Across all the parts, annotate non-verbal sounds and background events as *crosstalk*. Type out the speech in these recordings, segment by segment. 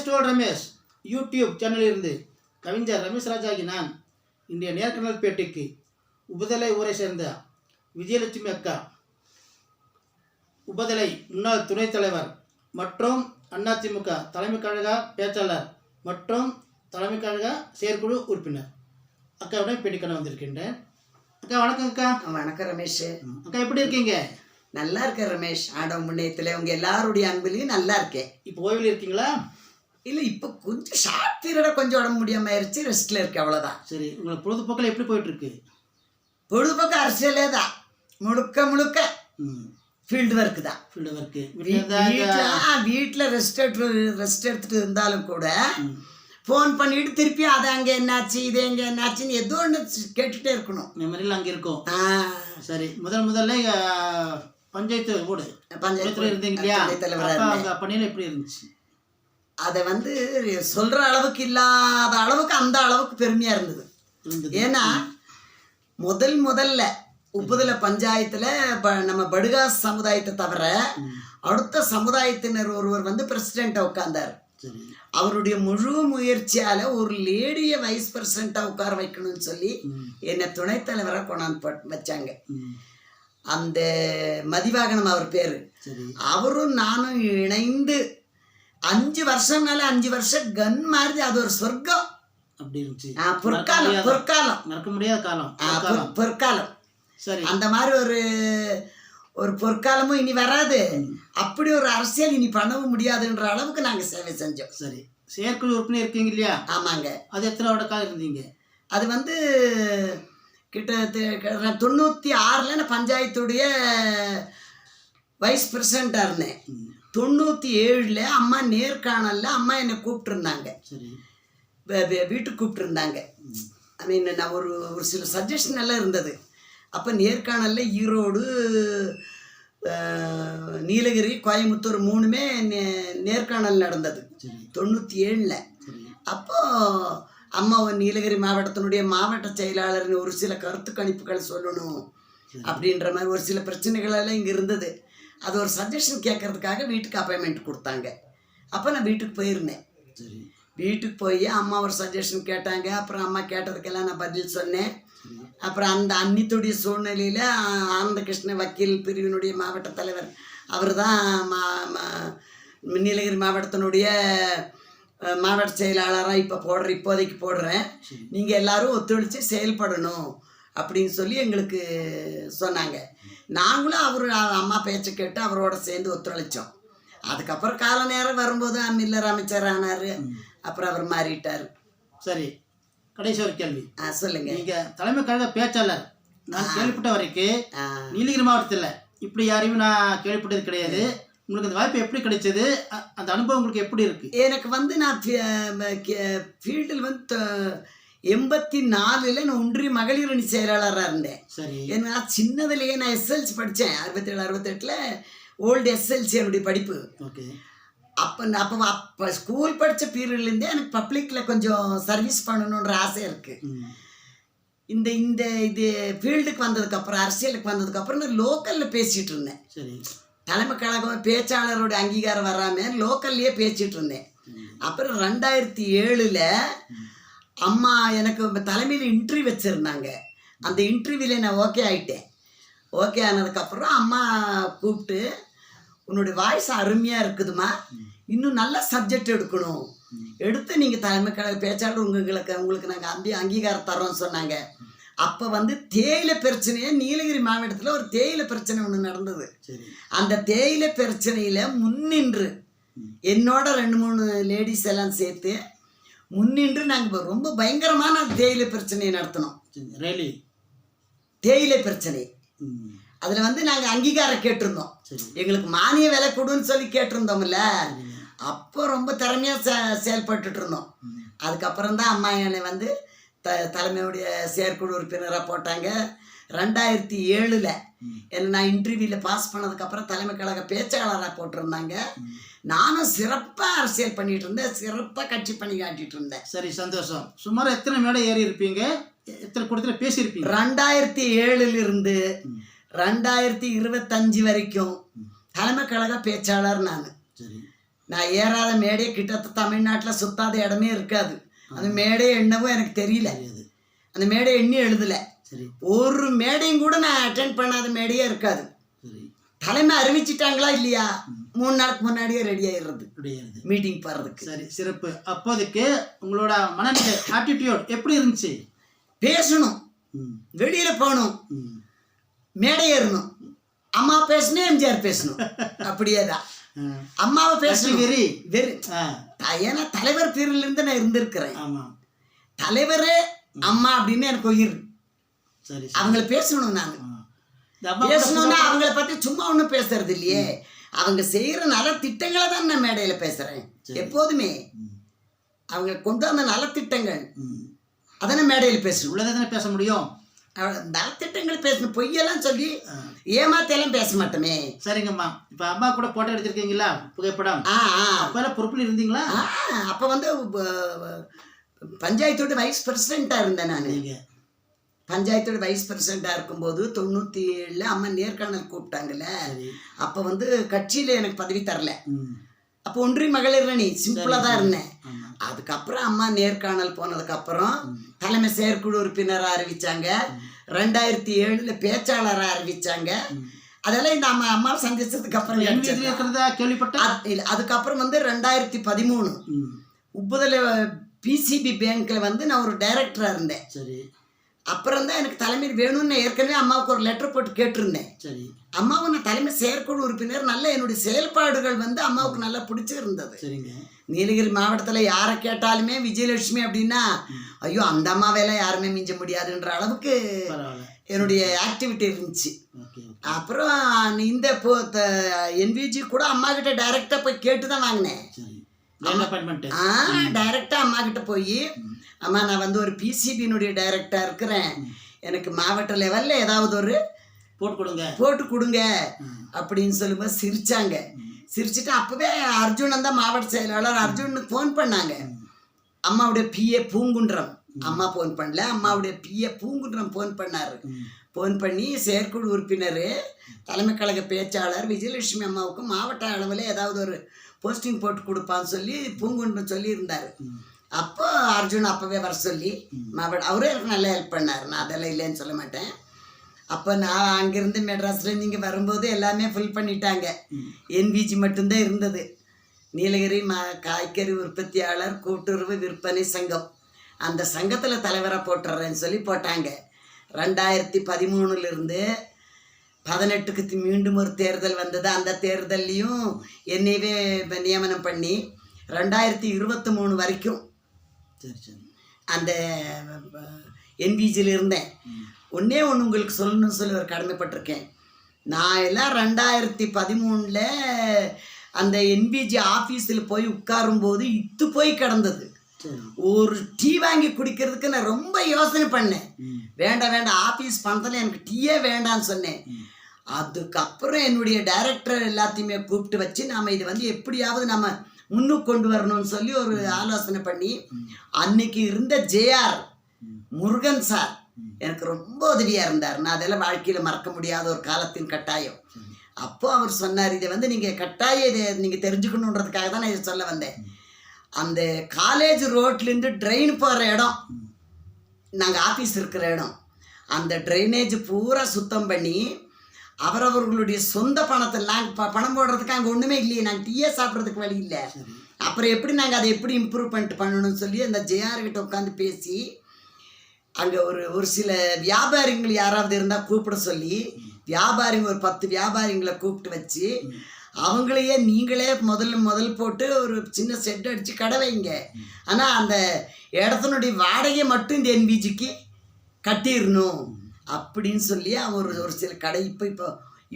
டேஸ்டோல் Ramesh YouTube சேனலிலிருந்து கவிஞர் ரமேஷ் ராஜாகி நான் இன்றைய நேர்காணல் பேட்டிக்கு உபதலை ஊரை சேர்ந்த விஜயலட்சுமி அக்கா உபதலை முன்னாள் துணைத் தலைவர் மற்றும் அதிமுக தலைமை கழக பேச்சாளர் மற்றும் தலைமை கழக செயற்குழு உறுப்பினர். அக்காவுடன் பேட்டிக்கான வந்திருக்கின்றேன். அக்கா வணக்கம் அக்கா. வணக்கம் ரமேஷ். அக்கா எப்படி இருக்கீங்க? நல்லா இருக்கேன் ரமேஷ். ஆடவ முன்னயத்தில் உங்க எல்லாருடைய அன்புலையும் நல்லா இருக்கேன். இப்போ ஓய்வில் இருக்கீங்களா? இல்லை இப்போ கொஞ்சம் ஷார்ட் பீரியடாக கொஞ்சம் உடம்பு முடியாம ஆயிடுச்சு ரெஸ்ட்டில் இருக்கு அவ்வளோதான் சரி உங்களுக்கு பொழுதுபோக்கில் எப்படி போயிட்டு இருக்கு பொழுதுபோக்கு அரசியலே தான். முழுக்க முழுக்க ஃபீல்டு ஒர்க்கு தான். ஃபீல்டு ஒர்க்கு வீட்டில் வீட்டில் ரெஸ்ட் எடுத்து ரெஸ்ட் எடுத்துட்டு இருந்தாலும் கூட ஃபோன் பண்ணிட்டு திருப்பி அது அங்கே என்னாச்சு இது எங்கே என்னாச்சுன்னு ஏதோ ஒன்று கேட்டுட்டே இருக்கணும். மெமரியில் அங்கே இருக்கும். சரி முதல் முதல்ல பஞ்சாயத்து பஞ்சாயத்து பஞ்சாயத்துல இருந்தீங்க இல்லையா? பணியில எப்படி இருந்துச்சு? அதை வந்து சொல்கிற அளவுக்கு இல்லாத அளவுக்கு அந்த அளவுக்கு பெருமையாக இருந்தது. ஏன்னா முதல் முதல்ல உப்புதல பஞ்சாயத்துல ப- நம்ம படுகா சமுதாயத்தை தவிர அடுத்த சமுதாயத்தினர் ஒருவர் வந்து பிரசிடெண்ட்டா உட்கார்ந்தார். அவருடைய முழு முயற்சியால ஒரு லேடியை வைஸ் பிரசிடெண்ட்டா உட்கார வைக்கணும்னு சொல்லி. என்னை துணைத் தலைவராக கொண்டாந்து வச்சாங்க. அந்த மதிவாகனம் அவர் பேரு. அவரும் நானும் இணைந்து அஞ்சு வருஷம் மேல அஞ்சு வருஷம் கன் மாதிரி அது ஒரு சொர்க்கம். அப்படி இருந்துச்சு. பொற்காலம் பொற்காலம். மறக்க முடியாத காலம். பொற்காலம். சரி. அந்த மாதிரி ஒரு ஒரு பொற்காலமும் இனி வராது. அப்படி ஒரு அரசியல் இனி பண்ணவும் முடியாதுன்ற அளவுக்கு நாங்க சேவை செஞ்சோம். சரி. செயற்குழு உறுப்பினர் இருக்கீங்க இல்லையா? ஆமாங்க. அது எத்தனை வருட காலம் இருந்தீங்க? அது வந்து கிட்ட தொண்ணூற்றி ஆறில் நான் பஞ்சாயத்துடைய வைஸ் பிரசிடண்ட்டாக இருந்தேன். தொண்ணூற்றி ஏழில் அம்மா நேர்காணலில் அம்மா என்னை கூப்பிட்டுருந்தாங்க. வீட்டுக்கு கூப்பிட்டுருந்தாங்க. ஐ மீன் நான் ஒரு ஒரு சில சஜஷன் எல்லாம் இருந்தது. அப்போ நேர்காணலில் ஈரோடு நீலகிரி கோயம்புத்தூர் மூணுமே நே நேர்காணல் நடந்தது. தொண்ணூற்றி ஏழில். சரி. அப்போ அம்மா ஒரு நீலகிரி மாவட்டத்தினுடைய மாவட்ட செயலாளர்னு ஒரு சில கருத்து கணிப்புகள் சொல்லணும் அப்படின்ற மாதிரி ஒரு சில பிரச்சனைகள் எல்லாம் இங்கே இருந்தது. அது ஒரு சஜஷன் கேட்கறதுக்காக வீட்டுக்கு அப்பாயின்மெண்ட் கொடுத்தாங்க. அப்போ நான் வீட்டுக்கு போயிருந்தேன். சரி. வீட்டுக்கு போய் அம்மா ஒரு சஜஷன் கேட்டாங்க. அப்புறம் அம்மா கேட்டதுக்கெல்லாம் நான் பதில் சொன்னேன். அப்புறம் அந்த அன்னித்துடைய சூழ்நிலையில் ஆனந்த கிருஷ்ண வக்கீல் பிரிவினுடைய மாவட்ட தலைவர் அவர் தான் மா நீலகிரி மாவட்டத்தினுடைய மாவட்ட செயலாளராக இப்போ போடுற இப்போதைக்கு போடுறேன். நீங்கள் எல்லாரும் ஒத்துழைச்சு செயல்படணும். அப்படின்னு சொல்லி எங்களுக்கு சொன்னாங்க. நாங்களும் அவர் அம்மா பேச்சை கேட்டு அவரோட சேர்ந்து ஒத்துழைச்சோம். அதுக்கப்புறம் கால நேரம் வரும்போது மில்லர் அமைச்சர் ஆனார். அப்புறம் அவர் மாறிட்டார். சரி கடைசி ஒரு கேள்வி. ஆ சொல்லுங்க. நீங்க தலைமை கழக பேச்சாளர். நான் கேள்விப்பட்ட வரைக்கும் நீலகிரி மாவட்டத்தில் இப்படி யாரையும் நான் கேள்விப்பட்டது கிடையாது. உங்களுக்கு அந்த வாய்ப்பு எப்படி கிடைச்சது? அந்த அனுபவம் உங்களுக்கு எப்படி இருக்கு? எனக்கு வந்து நான் ஃபீல்டில் வந்து எண்பத்தி நாலில் நான் ஒன்றிய மகளிர் அணி செயலாளராக இருந்தேன். சரி. ஏன்னா சின்னதுலேயே நான் எஸ்எல்சி படித்தேன் அறுபத்தேழு அறுபத்தெட்டில் ஓல்டு எஸ்எல்சி என்னுடைய படிப்பு. ஓகே. அப்போ அப்போ அப்போ ஸ்கூல் படித்த பீரியட்லேருந்தே எனக்கு பப்ளிக்கில் கொஞ்சம் சர்வீஸ் பண்ணணுன்ற ஆசை இருக்குது இந்த இந்த இது ஃபீல்டுக்கு வந்ததுக்கப்புறம் அரசியலுக்கு வந்ததுக்கப்புறம் நான் லோக்கலில் பேசிகிட்டு இருந்தேன். சரி. தலைமை கழகம் பேச்சாளரோட அங்கீகாரம் வராமல் லோக்கல்லையே பேசிகிட்டு இருந்தேன். அப்புறம் ரெண்டாயிரத்தி ஏழில் அம்மா எனக்கு தலைமையில் இன்டர்வியூ வச்சுருந்தாங்க. அந்த இன்டர்வியூவில் நான் ஓகே ஆயிட்டேன். ஓகே ஆனதுக்கப்புறம் அம்மா கூப்பிட்டு உன்னுடைய வாய்ஸ் அருமையாக இருக்குதுமா இன்னும் நல்ல சப்ஜெக்ட் எடுக்கணும். எடுத்து நீங்கள் தலைமை கழக பேச்சாளர் உங்களுக்கு உங்களுக்கு நாங்கள் அங்கீ அங்கீகாரம் தரோம்னு சொன்னாங்க. அப்போ வந்து தேயிலை பிரச்சனையே நீலகிரி மாவட்டத்தில் ஒரு தேயிலை பிரச்சனை ஒன்று நடந்தது. அந்த தேயிலை பிரச்சனையில் முன்னின்று என்னோட ரெண்டு மூணு லேடிஸ் எல்லாம் சேர்த்து முன்னின்று நாங்கள் ரொம்ப பயங்கரமான தேயிலை பிரச்சனையை நடத்தினோம். ரேலி தேயிலை பிரச்சனை. அதில் வந்து நாங்கள் அங்கீகாரம் கேட்டிருந்தோம். எங்களுக்கு மானிய விலை கொடுன்னு சொல்லி கேட்டிருந்தோம்ல. அப்போ ரொம்ப திறமையாக செ செயல்பட்டுட்டு இருந்தோம். அதுக்கப்புறம் தான் அம்மா என்னை வந்து த தலைமையுடைய செயற்குழு உறுப்பினராக போட்டாங்க. ரெண்டாயிரத்தி ஏழில் என்ன நான் இன்டர்வியூவில் பாஸ் பண்ணதுக்கப்புறம் தலைமை கழக பேச்சாளராக போட்டிருந்தாங்க. நானும் சிறப்பாக அரசியல் பண்ணிட்டு இருந்தேன். சிறப்பாக கட்சி பண்ணி காட்டிட்டு இருந்தேன். சரி சந்தோஷம். சுமார் எத்தனை மேடை ஏறி இருப்பீங்க? எத்தனை கூட்டத்தில் பேசியிருப்பீங்க? ரெண்டாயிரத்தி ஏழுலிருந்து ரெண்டாயிரத்தி இருபத்தஞ்சு வரைக்கும் தலைமை கழக பேச்சாளர் நான். நான் ஏறாத மேடையே கிட்டத்தட்ட தமிழ்நாட்டில் சுத்தாத இடமே இருக்காது. அந்த மேடையை எண்ணவும் எனக்கு தெரியல. அந்த மேடையை எண்ணி எழுதல. சரி. ஒரு மேடையும் கூட நான் அட்டென்ட் பண்ணாத மேடையே இருக்காது. சரி. தலைமை அறிவிச்சிட்டாங்களா இல்லையா? மூணு நாளுக்கு முன்னாடியே ரெடி ஆயிடுறது. மீட்டிங் போகிறதுக்கு சரி சிறப்பு. அப்போதைக்கு உங்களோட மனநிலை ஆட்டிடியூட் எப்படி இருந்துச்சு? பேசணும். வெளியில போகணும். மேடை ஏறணும். அம்மா பேசணும் எம்ஜிஆர் பேசணும். *laughs* அப்படியே தான். அம்மாவை பேசணும். வெறி வெறு ஏன்னா தலைவர் பீரியட்ல இருந்து நான் இருந்திருக்கிறேன். ஆமாம். தலைவரே அம்மா அப்படின்னு எனக்கு உயிர். சரி அவங்கள பேசணும் கூட பேசணும்னா அவங்கள பத்தி சும்மா ஒன்றும் பேசுறது இல்லையே. அவங்க செய்யற நல திட்டங்களை தான் நான் மேடையில பேசுறேன். எப்போதுமே. அவங்க கொண்டு வந்த நலத்திட்டங்கள். அதனை மேடையில் பேசணும். உள்ளதை தானே பேச முடியும்? நலத்திட்டங்கள் பேசணும். பொய்யெல்லாம் சொல்லி. ஏமாத்தையெல்லாம் பேச மாட்டோமே. சரிங்கம்மா. இப்போ அம்மா கூட போட்டோ எடுத்திருக்கீங்களா? புகைப்படம்? ஆ ஆ. அப்பெல்லாம் பொறுப்பில் இருந்தீங்களா? அப்ப வந்து பஞ்சாயத்தோட வைஸ் பிரசிடெண்ட்டாக இருந்தேன் நான். பஞ்சாயத்தோட வைஸ் பிரசிடெண்ட்டாக இருக்கும்போது தொண்ணூற்றி ஏழில் அம்மா நேர்காணல் கூப்பிட்டாங்கல்ல. அப்போ வந்து கட்சியில் எனக்கு பதவி தரல. அப்போ ஒன்றிய மகளிர் அணி சிம்பிளாக தான் இருந்தேன். அதுக்கப்புறம் அம்மா நேர்காணல் போனதுக்கப்புறம் தலைமை செயற்குழு உறுப்பினராக அறிவிச்சாங்க. ரெண்டாயிரத்தி ஏழுல பேச்சாளராக அறிவிச்சாங்க. அதெல்லாம் இந்த அம்மா அம்மாவை சந்திச்சதுக்கு அப்புறம் கேள்விப்பட்டேன் அதுக்கப்புறம் வந்து ரெண்டாயிரத்தி பதிமூணு உப்புதல பிசிபி பேங்க்ல வந்து நான் ஒரு டைரக்டராக இருந்தேன். சரி. அப்புறம் தான் எனக்கு தலைமை வேணும்னு ஏற்கனவே அம்மாவுக்கு ஒரு லெட்டர் போட்டு கேட்டிருந்தேன். சரி. அம்மாவை நான் தலைமை செயற்குழு உறுப்பினர் நல்ல என்னுடைய செயல்பாடுகள் வந்து அம்மாவுக்கு நல்லா பிடிச்சிருந்தது. சரிங்க. நீலகிரி மாவட்டத்தில் யாரை கேட்டாலுமே விஜயலட்சுமி அப்படின்னா ஐயோ அந்த அம்மாவையெல்லாம் யாருமே மிஞ்ச முடியாதுன்ற அளவுக்கு என்னுடைய ஆக்டிவிட்டி இருந்துச்சு. அப்புறம் இந்த இப்போ என்விஜி கூட அம்மா கிட்ட டைரெக்டாக போய் கேட்டு தான் வாங்கினேன் டைரெக்டாக அம்மா கிட்ட போய் அம்மா நான் வந்து ஒரு பிசிபியினுடைய டைரக்டராக இருக்கிறேன். எனக்கு மாவட்ட லெவலில் ஏதாவது ஒரு போட்டு கொடுங்க. போட்டு கொடுங்க. அப்படின்னு சொல்லும்போது சிரிச்சாங்க. சிரிச்சிட்டு அப்போவே அர்ஜுனன் தான் மாவட்ட செயலாளர் அர்ஜுனுக்கு ஃபோன் பண்ணாங்க. அம்மாவுடைய பிஏ பூங்குன்றம். அம்மா ஃபோன் பண்ணல. அம்மாவுடைய பிஏ பூங்குன்றம் ஃபோன் பண்ணாரு. ஃபோன் பண்ணி செயற்குழு உறுப்பினர் தலைமை கழக பேச்சாளர் விஜயலட்சுமி அம்மாவுக்கு மாவட்ட அளவில் ஏதாவது ஒரு போஸ்டிங் போட்டு கொடுப்பான்னு சொல்லி பூங்குன்றம் சொல்லியிருந்தார். அப்போ அர்ஜுன் அப்போவே வர சொல்லி மாவட்ட அவரே எனக்கு நல்லா ஹெல்ப் பண்ணார். நான் அதெல்லாம் இல்லைன்னு சொல்ல மாட்டேன். அப்போ நான் அங்கேருந்து மெட்ராஸ்லேருந்து இங்கே வரும்போது எல்லாமே ஃபில் பண்ணிட்டாங்க. என்விஜி மட்டும்தான் இருந்தது. நீலகிரி ம காய்கறி உற்பத்தியாளர் கூட்டுறவு விற்பனை சங்கம். அந்த சங்கத்தில் தலைவராக போட்டுறேன்னு சொல்லி போட்டாங்க. ரெண்டாயிரத்தி பதிமூணுலேருந்து பதினெட்டுக்கு மீண்டும் ஒரு தேர்தல் வந்தது. அந்த தேர்தல்லையும் என்னையவே நியமனம் பண்ணி ரெண்டாயிரத்தி இருபத்தி மூணு வரைக்கும் சரி சரி. அந்த என்பிஜியில் இருந்தேன். ஒன்றே ஒன்று உங்களுக்கு சொல்லணும்னு சொல்லி ஒரு கடமைப்பட்டிருக்கேன். நான் எல்லாம் ரெண்டாயிரத்தி பதிமூணில் அந்த என்பிஜி ஆஃபீஸில் போய் உட்காரும்போது இத்து போய் கிடந்தது. ஒரு டீ வாங்கி குடிக்கிறதுக்கு நான் ரொம்ப யோசனை பண்ணேன். வேண்டாம் வேண்டாம் ஆஃபீஸ் பணத்தில் எனக்கு டீயே வேண்டாம்னு சொன்னேன். அதுக்கப்புறம் என்னுடைய டைரக்டர் எல்லாத்தையுமே கூப்பிட்டு வச்சு நாம் இதை வந்து எப்படியாவது நம்ம முன்னுக்கு கொண்டு வரணும்னு சொல்லி ஒரு ஆலோசனை பண்ணி அன்னைக்கு இருந்த ஜேஆர் முருகன் சார் எனக்கு ரொம்ப உதவியாக இருந்தார். நான் அதெல்லாம் வாழ்க்கையில் மறக்க முடியாத ஒரு காலத்தின் கட்டாயம். அப்போ அவர் சொன்னார் இதை வந்து நீங்கள் கட்டாயம் இதை நீங்கள் தெரிஞ்சுக்கணுன்றதுக்காக தான் நான் இதை சொல்ல வந்தேன். அந்த காலேஜ் ரோட்லேருந்து ட்ரெயின் போகிற இடம். நாங்கள் ஆஃபீஸ் இருக்கிற இடம். அந்த ட்ரைனேஜ் பூரா சுத்தம் பண்ணி அவரவர்களுடைய சொந்த பணத்தெல்லாம் ப பணம் போடுறதுக்கு அங்கே ஒன்றுமே இல்லையே. நாங்கள் டீயே சாப்பிட்றதுக்கு வழி இல்லை. அப்புறம் எப்படி நாங்கள் அதை எப்படி இம்ப்ரூவ்மெண்ட் பண்ணணும்னு சொல்லி அந்த ஜேஆர் கிட்ட உட்காந்து பேசி அங்கே ஒரு ஒரு சில வியாபாரிகள் யாராவது இருந்தால் கூப்பிட சொல்லி வியாபாரிங்க ஒரு பத்து வியாபாரிங்களை கூப்பிட்டு வச்சு அவங்களையே நீங்களே முதல்ல முதல் போட்டு ஒரு சின்ன செட் அடித்து கடை வைங்க. ஆனால் அந்த இடத்தினுடைய வாடகையை மட்டும் இந்த என்பிஜிக்கு கட்டிடணும் அப்படின்னு சொல்லி அவன் ஒரு ஒரு சில கடை இப்போ இப்போ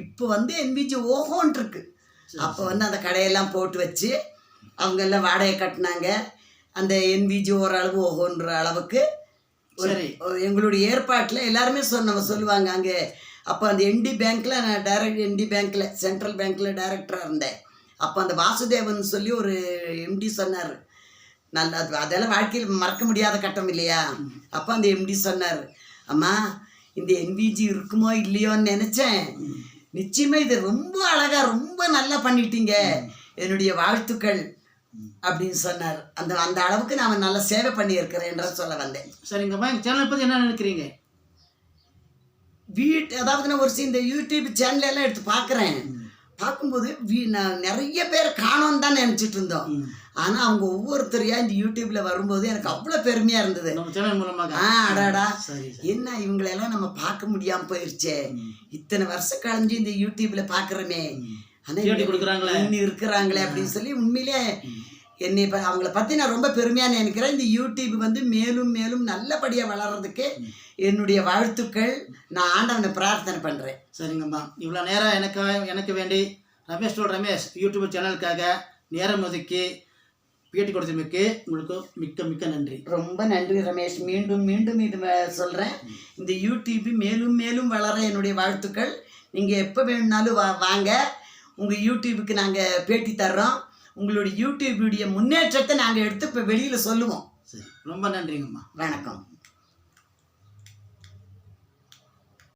இப்போ வந்து என்பிஜி ஓஹோன்ட்டு இருக்கு. அப்போ வந்து அந்த கடையெல்லாம் போட்டு வச்சு அவங்க எல்லாம் வாடகை கட்டினாங்க. அந்த என்பிஜி ஓரளவு ஓஹோன்ற அளவுக்கு ஒரு எங்களுடைய ஏற்பாட்டில் எல்லாருமே சொன்ன சொல்லுவாங்க அங்கே அப்போ அந்த என்டி பேங்க்கில் நான் டைரக்ட் என்டி பேங்க்கில் சென்ட்ரல் பேங்க்கில் டைரக்டராக இருந்தேன். அப்போ அந்த வாசுதேவன் சொல்லி ஒரு எம்டி சொன்னார். நல்ல அது அதெல்லாம் வாழ்க்கையில் மறக்க முடியாத கட்டம் இல்லையா? அப்போ அந்த எம்டி சொன்னார் அம்மா இந்த என்விஜி இருக்குமோ இல்லையோன்னு நினச்சேன். நிச்சயமாக இது ரொம்ப அழகாக ரொம்ப நல்லா பண்ணிட்டீங்க. என்னுடைய வாழ்த்துக்கள். அப்படின்னு சொன்னார். அந்த அந்த அளவுக்கு நான் நல்லா சேவை பண்ணியிருக்கிறேன்ற சொல்ல வந்தேன். சரிங்கம்மா எங்கள் சேனலை பற்றி என்ன நினைக்கிறீங்க? வீட்டு அதாவது நான் ஒரு சி- இந்த யூடியூப் சேனல் எல்லாம் எடுத்து பார்க்குறேன் பார்க்கும்போது வீ நான் நிறைய பேர் காணோன்னு தான் நினச்சிட்டு இருந்தோம். ஆனால் அவங்க ஒவ்வொருத்தரையா இந்த யூடியூப்ல வரும்போது எனக்கு அவ்வளோ பெருமையாக இருந்தது. நம்ம சேனல் மூலமாக ஆ அடாடா. என்ன இவங்களெல்லாம் நம்ம பார்க்க முடியாம போயிருச்சே. இத்தனை வருஷம் கழிஞ்சு இந்த யூடியூப்ல பார்க்குறோமே ஆனா பேட்டி இன்னும் கொடுக்குறாங்களே. இன்னும் இருக்கிறாங்களே அப்படின்னு சொல்லி உண்மையிலே என்னை இப்போ அவங்கள பற்றி நான் ரொம்ப பெருமையாக நினைக்கிறேன். இந்த யூடியூப் வந்து மேலும் மேலும் நல்லபடியாக வளர்றதுக்கு என்னுடைய வாழ்த்துக்கள். நான் ஆண்டவனை பிரார்த்தனை பண்ணுறேன் சரிங்கம்மா. இவ்வளோ நேரம் எனக்கு எனக்கு வேண்டி ரமேஷ் டோல் ரமேஷ் யூடியூப் சேனலுக்காக நேரம் ஒதுக்கி பேட்டி கொடுத்தமைக்கு உங்களுக்கு மிக்க மிக்க நன்றி. ரொம்ப நன்றி ரமேஷ். மீண்டும் மீண்டும் இது சொல்றேன். இந்த யூடியூப் மேலும் மேலும் வளர என்னுடைய வாழ்த்துக்கள். நீங்கள் எப்போ வேணும்னாலும் வா வாங்க. உங்கள் யூடியூபுக்கு நாங்கள் பேட்டி தர்றோம். உங்களுடைய யூடியூபுடைய முன்னேற்றத்தை நாங்கள் எடுத்து இப்போ வெளியில் சொல்லுவோம். சரி ரொம்ப நன்றிங்கம்மா. வணக்கம்.